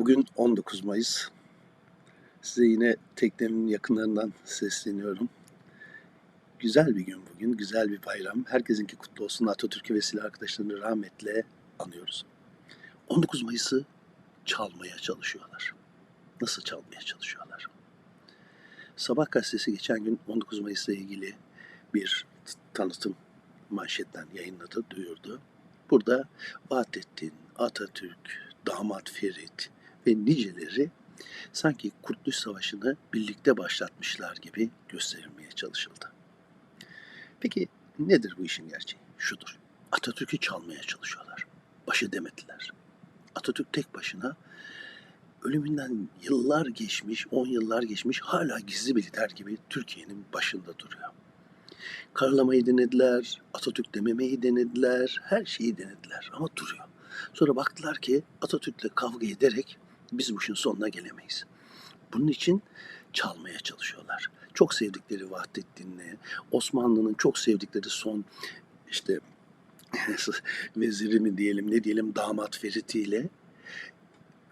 Bugün 19 Mayıs. Size yine teknemin yakınlarından sesleniyorum. Güzel bir gün bugün, güzel bir bayram. Herkesinki kutlu olsun. Atatürk'ü ve silah arkadaşlarını rahmetle anıyoruz. 19 Mayıs'ı çalmaya çalışıyorlar. Nasıl çalmaya çalışıyorlar? Sabah gazetesi geçen gün 19 Mayıs'la ilgili bir tanıtım manşetten yayınladı, duyurdu. Burada Vahdettin, Atatürk, Damat Ferit ve niceleri sanki Kurtuluş Savaşı'nı birlikte başlatmışlar gibi gösterilmeye çalışıldı. Peki nedir bu işin gerçeği? Şudur. Atatürk'ü çalmaya çalışıyorlar. Baş edemediler. Atatürk tek başına ölümünden yıllar geçmiş, on yıllar geçmiş hala gizli bir lider gibi Türkiye'nin başında duruyor. Karalamayı denediler, Atatürk dememeyi denediler, her şeyi denediler ama duruyor. Sonra baktılar ki Atatürk'le kavga ederek biz bu işin sonuna gelemeyiz. Bunun için çalmaya çalışıyorlar. Çok sevdikleri Vahdettin'le, Osmanlı'nın çok sevdikleri son işte veziri mi diyelim ne diyelim damat Ferit'i ile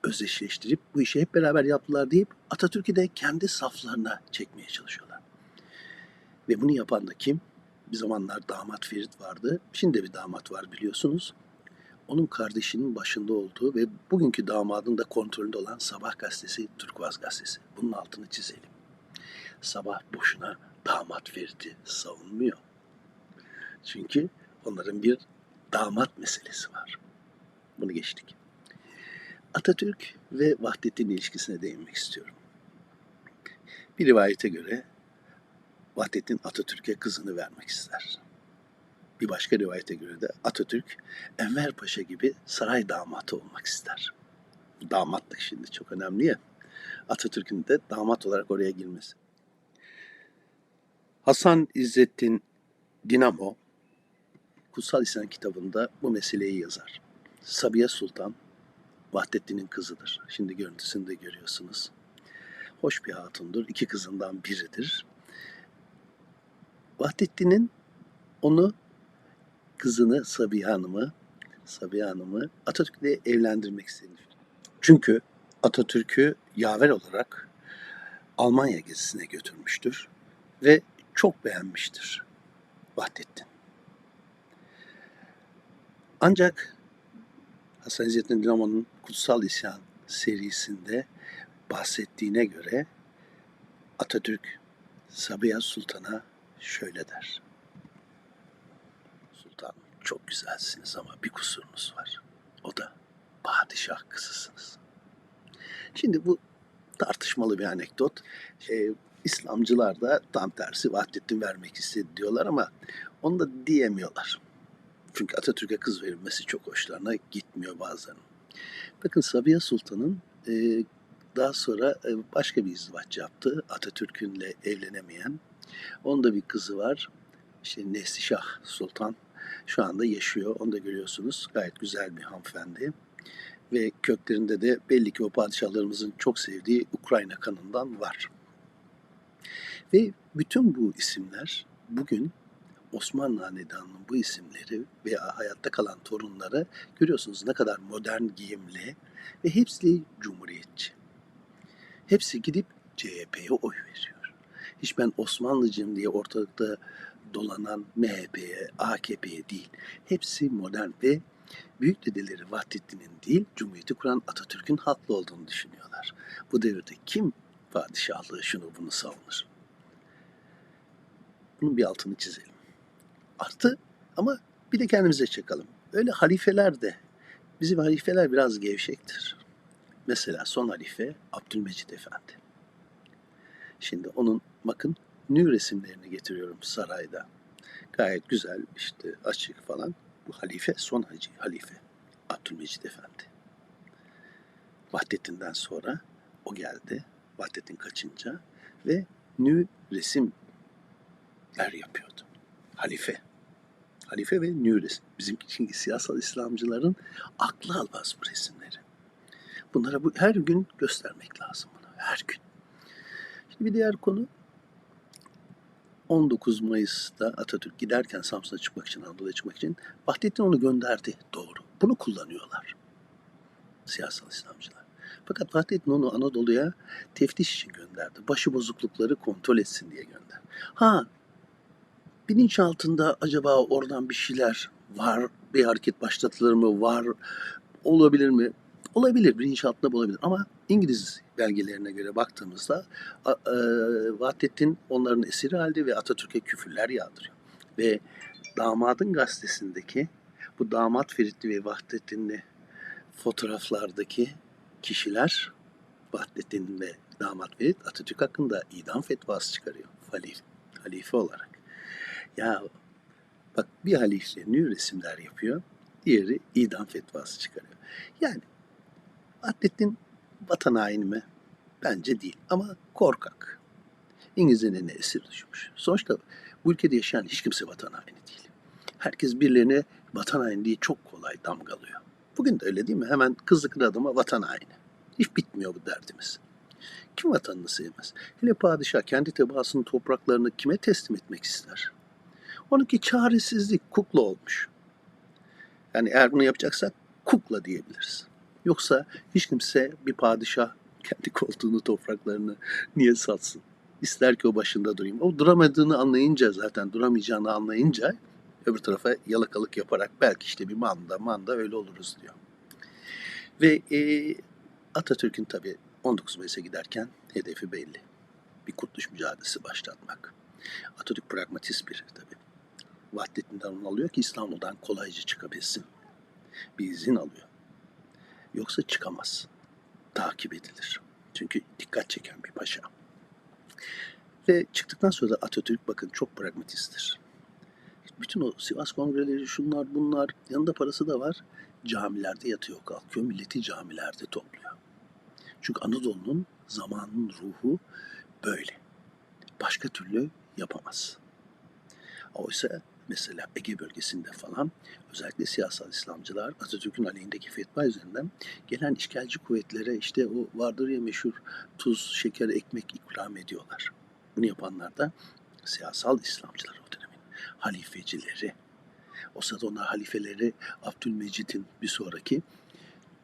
özdeşleştirip bu işi hep beraber yaptılar deyip Atatürk'ü de kendi saflarına çekmeye çalışıyorlar. Ve bunu yapan da kim? Bir zamanlar damat Ferit vardı. Şimdi de bir damat var biliyorsunuz. Onun kardeşinin başında olduğu ve bugünkü damadın da kontrolünde olan Sabah gazetesi, Türkvaz gazetesi. Bunun altını çizelim. Sabah boşuna damat Ferit'i savunmuyor. Çünkü onların bir damat meselesi var. Bunu geçtik. Atatürk ve Vahdettin ilişkisine değinmek istiyorum. Bir rivayete göre Vahdettin Atatürk'e kızını vermek ister. Bir başka rivayete göre de Atatürk Enver Paşa gibi saray damatı olmak ister. Damatlık şimdi çok önemli ya. Atatürk'ün de damat olarak oraya girmesi. Hasan İzzettin Dinamo Kutsal İslam kitabında bu meseleyi yazar. Sabiha Sultan Vahdettin'in kızıdır. Şimdi görüntüsünü de görüyorsunuz. Hoş bir hatundur. İki kızından biridir. Vahdettin'in onu kızını Sabiha Hanım'ı Sabiha Hanım'ı Atatürk'le evlendirmek istediğini Çünkü Atatürk'ü yaver olarak Almanya gezisine götürmüştür ve çok beğenmiştir Vahdettin. Ancak Hasan İzzettin Dinamo'nun Kutsal İsyan serisinde bahsettiğine göre Atatürk Sabiha Sultan'a şöyle der. Çok güzelsiniz ama bir kusurunuz var. O da padişah kızısınız. Şimdi bu tartışmalı bir anekdot. Şey, İslamcılar da tam tersi Vahdettin vermek istedi diyorlar ama onu da diyemiyorlar. Çünkü Atatürk'e kız verilmesi çok hoşlarına gitmiyor bazen. Bakın Sabiha Sultan'ın e, daha sonra e, başka bir izdivaç yaptı. Atatürk'ünle evlenemeyen. Onun da bir kızı var. İşte Neslişah Sultan şu anda yaşıyor. Onu da görüyorsunuz. Gayet güzel bir hanımefendi. Ve köklerinde de belli ki o padişahlarımızın çok sevdiği Ukrayna kanından var. Ve bütün bu isimler bugün Osmanlı Hanedanı'nın bu isimleri veya hayatta kalan torunları görüyorsunuz ne kadar modern giyimli ve hepsi cumhuriyetçi. Hepsi gidip CHP'ye oy veriyor. Hiç ben Osmanlıcıyım diye ortalıkta dolanan MHP'ye, AKP'ye değil. Hepsi modern ve büyük dedeleri Vahdettin'in değil, Cumhuriyeti kuran Atatürk'ün haklı olduğunu düşünüyorlar. Bu devirde kim padişahlığı şunu bunu savunur? Bunun bir altını çizelim. Artı ama bir de kendimize çakalım. Öyle halifeler de, bizim halifeler biraz gevşektir. Mesela son halife Abdülmecit Efendi. Şimdi onun bakın nü resimlerini getiriyorum sarayda. Gayet güzel işte açık falan. Bu halife son hacı halife Abdülmecit Efendi. Vahdettin'den sonra o geldi. Vahdettin kaçınca ve nü resimler yapıyordu. Halife. Halife ve nü resim. Bizim için siyasal İslamcıların aklı almaz bu resimleri. Bunlara bu, her gün göstermek lazım bunu. Her gün. Şimdi bir diğer konu 19 Mayıs'ta Atatürk giderken Samsun'a çıkmak için, Anadolu'ya çıkmak için Vahdettin onu gönderdi. Doğru. Bunu kullanıyorlar. Siyasal İslamcılar. Fakat Vahdettin onu Anadolu'ya teftiş için gönderdi. Başı bozuklukları kontrol etsin diye gönderdi. Ha bilinç altında acaba oradan bir şeyler var, bir hareket başlatılır mı, var, olabilir mi? Olabilir, altında bu olabilir. Ama İngiliz belgelerine göre baktığımızda e, Vahdettin onların esiri halde ve Atatürk'e küfürler yağdırıyor. Ve damadın gazetesindeki bu damat Feritli ve Vahdettinli fotoğraflardaki kişiler Vahdettin ve damat Ferit Atatürk hakkında idam fetvası çıkarıyor. Halif, halife olarak. Ya bak bir halife nü resimler yapıyor, diğeri idam fetvası çıkarıyor. Yani Vahdettin vatan haini mi? Bence değil ama korkak. İngilizlerin eline esir düşmüş. Sonuçta bu ülkede yaşayan hiç kimse vatan haini değil. Herkes birilerine vatan haini diye çok kolay damgalıyor. Bugün de öyle değil mi? Hemen kızlıklı adama vatan haini. Hiç bitmiyor bu derdimiz. Kim vatanını sevmez? Hele padişah kendi tebaasının topraklarını kime teslim etmek ister? Onunki çaresizlik, kukla olmuş. Yani eğer bunu yapacaksak kukla diyebiliriz. Yoksa hiç kimse bir padişah kendi koltuğunu, topraklarını niye satsın? İster ki o başında durayım. O duramadığını anlayınca zaten duramayacağını anlayınca öbür tarafa yalakalık yaparak belki işte bir manda manda öyle oluruz diyor. Ve e, Atatürk'ün tabii 19 Mayıs'a giderken hedefi belli. Bir kurtuluş mücadelesi başlatmak. Atatürk pragmatist biri tabii. Vahdettin'den onu alıyor ki İstanbul'dan kolayca çıkabilsin. Bir izin alıyor. Yoksa çıkamaz. Takip edilir. Çünkü dikkat çeken bir paşa. Ve çıktıktan sonra da Atatürk bakın çok pragmatisttir. Bütün o Sivas kongreleri şunlar bunlar yanında parası da var. Camilerde yatıyor kalkıyor. Milleti camilerde topluyor. Çünkü Anadolu'nun zamanın ruhu böyle. Başka türlü yapamaz. Oysa mesela Ege bölgesinde falan özellikle siyasal İslamcılar Atatürk'ün aleyhindeki fetva üzerinden gelen işgalci kuvvetlere işte o vardır ya meşhur tuz, şeker, ekmek ikram ediyorlar. Bunu yapanlar da siyasal İslamcılar o dönemin halifecileri. O sırada onlar halifeleri Abdülmecit'in bir sonraki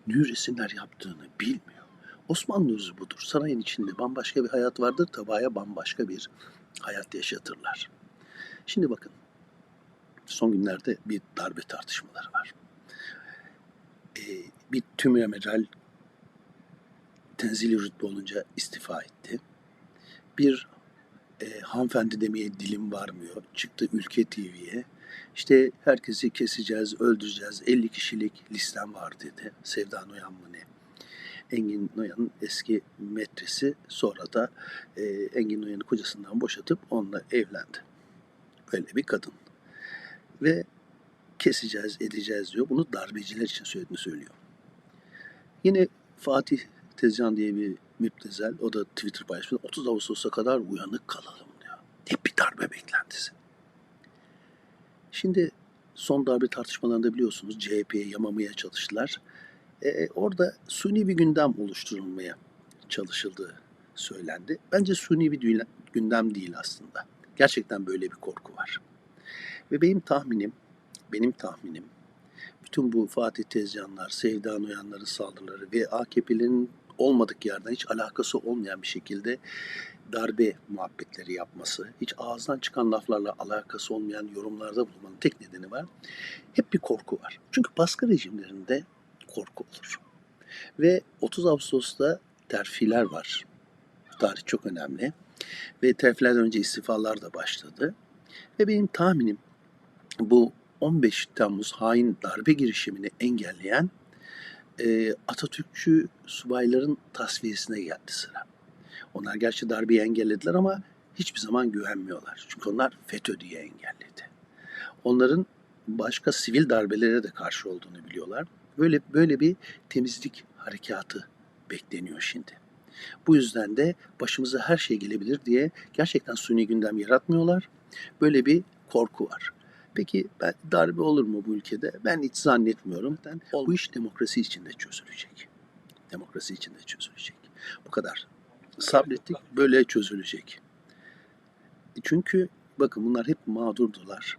resimler yaptığını bilmiyor. Osmanlı özü budur. Sarayın içinde bambaşka bir hayat vardır, tabaya bambaşka bir hayat yaşatırlar. Şimdi bakın, son günlerde bir darbe tartışmaları var. Ee, bir tümümeral tenzili rütbe olunca istifa etti. Bir e, hanımefendi demeye dilim varmıyor. Çıktı Ülke TV'ye. İşte herkesi keseceğiz, öldüreceğiz. 50 kişilik listem var dedi. Sevda Noyan mı ne? Engin Noyan'ın eski metresi sonra da e, Engin Noyan'ı kocasından boşatıp onunla evlendi. Böyle bir kadın. Ve keseceğiz, edeceğiz diyor. Bunu darbeciler için söylediğini söylüyor. Yine Fatih Tezcan diye bir müptezel, o da Twitter paylaşmış. 30 Ağustos'a kadar uyanık kalalım diyor. Hep bir darbe beklentisi. Şimdi son darbe tartışmalarında biliyorsunuz CHP'ye yamamaya çalıştılar. Ee, orada suni bir gündem oluşturulmaya çalışıldığı söylendi. Bence suni bir gündem değil aslında. Gerçekten böyle bir korku var. Ve benim tahminim, benim tahminim bütün bu Fatih Tezcanlar, Sevda Noyanların saldırıları ve AKP'lerin olmadık yerden hiç alakası olmayan bir şekilde darbe muhabbetleri yapması, hiç ağızdan çıkan laflarla alakası olmayan yorumlarda bulunmanın tek nedeni var. Hep bir korku var. Çünkü baskı rejimlerinde korku olur. Ve 30 Ağustos'ta terfiler var. Tarih çok önemli. Ve terfilerden önce istifalar da başladı. Ve benim tahminim bu 15 Temmuz hain darbe girişimini engelleyen e, Atatürkçü subayların tasfiyesine geldi sıra. Onlar gerçi darbeyi engellediler ama hiçbir zaman güvenmiyorlar. Çünkü onlar FETÖ diye engelledi. Onların başka sivil darbelere de karşı olduğunu biliyorlar. Böyle böyle bir temizlik harekatı bekleniyor şimdi. Bu yüzden de başımıza her şey gelebilir diye gerçekten suni gündem yaratmıyorlar. Böyle bir korku var. Peki darbe olur mu bu ülkede? Ben hiç zannetmiyorum. Ben, bu iş demokrasi içinde çözülecek. Demokrasi içinde çözülecek. Bu kadar. Sabrettik böyle çözülecek. Çünkü bakın bunlar hep mağdurdular.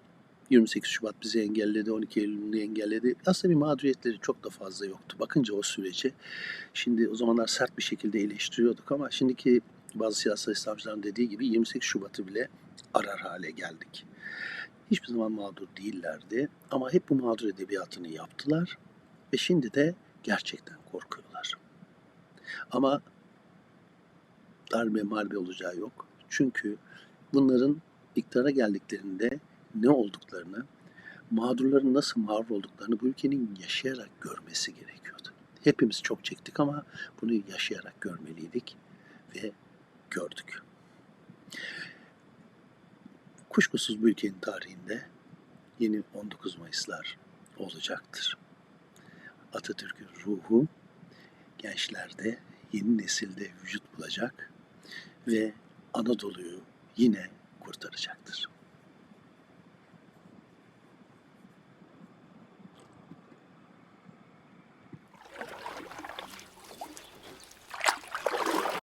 28 Şubat bizi engelledi, 12 Eylül'ünü engelledi. Aslında bir mağduriyetleri çok da fazla yoktu. Bakınca o süreci, şimdi o zamanlar sert bir şekilde eleştiriyorduk ama şimdiki bazı siyasal İslamcıların dediği gibi 28 Şubat'ı bile arar hale geldik. Hiçbir zaman mağdur değillerdi ama hep bu mağdur edebiyatını yaptılar ve şimdi de gerçekten korkuyorlar. Ama darbe marbe olacağı yok. Çünkü bunların iktidara geldiklerinde ne olduklarını, mağdurların nasıl mağdur olduklarını bu ülkenin yaşayarak görmesi gerekiyordu. Hepimiz çok çektik ama bunu yaşayarak görmeliydik ve gördük. Kuşkusuz bu ülkenin tarihinde yeni 19 Mayıslar olacaktır. Atatürk'ün ruhu gençlerde, yeni nesilde vücut bulacak ve Anadolu'yu yine kurtaracaktır.